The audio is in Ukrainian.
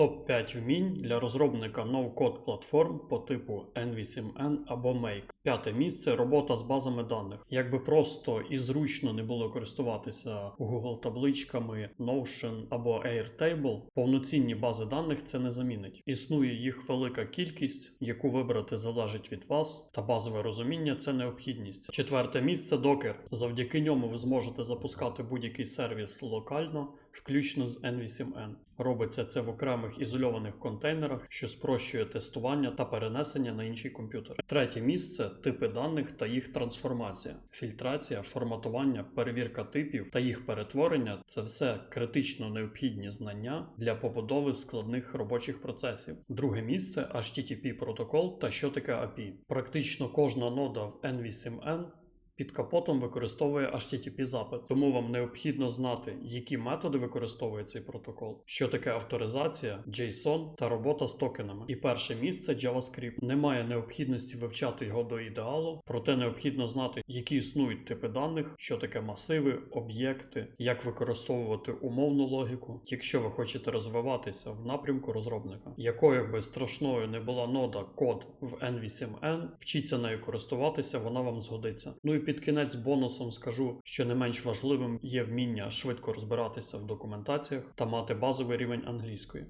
Топ-5 вмінь для розробника ноу-код платформ по типу N8N або Make. П'яте місце робота з базами даних. Якби просто і зручно не було користуватися Google табличками, Notion або Airtable, повноцінні бази даних це не замінить. Існує їх велика кількість, яку вибрати залежить від вас, та базове розуміння це необхідність. Четверте місце Docker. Завдяки ньому ви зможете запускати будь-який сервіс локально, включно з N8N. Робиться це в окремих ізольованих контейнерах, що спрощує тестування та перенесення на інші комп'ютери. Третє місце типи даних та їх трансформація, фільтрація, форматування, перевірка типів та їх перетворення це все критично необхідні знання для побудови складних робочих процесів. Друге місце HTTP протокол та що таке API. Практично кожна нода в N8N під капотом використовує HTTP запит, тому вам необхідно знати, які методи використовує цей протокол, що таке авторизація, JSON та робота з токенами. І перше місце JavaScript. Немає необхідності вивчати його до ідеалу, проте необхідно знати, які існують типи даних, що таке масиви, об'єкти, як використовувати умовну логіку, якщо ви хочете розвиватися в напрямку розробника. Якою би страшною не була нода код в N8N, вчіться нею користуватися, вона вам згодиться. Ну і під кінець бонусом скажу, що не менш важливим є вміння швидко розбиратися в документаціях та мати базовий рівень англійської.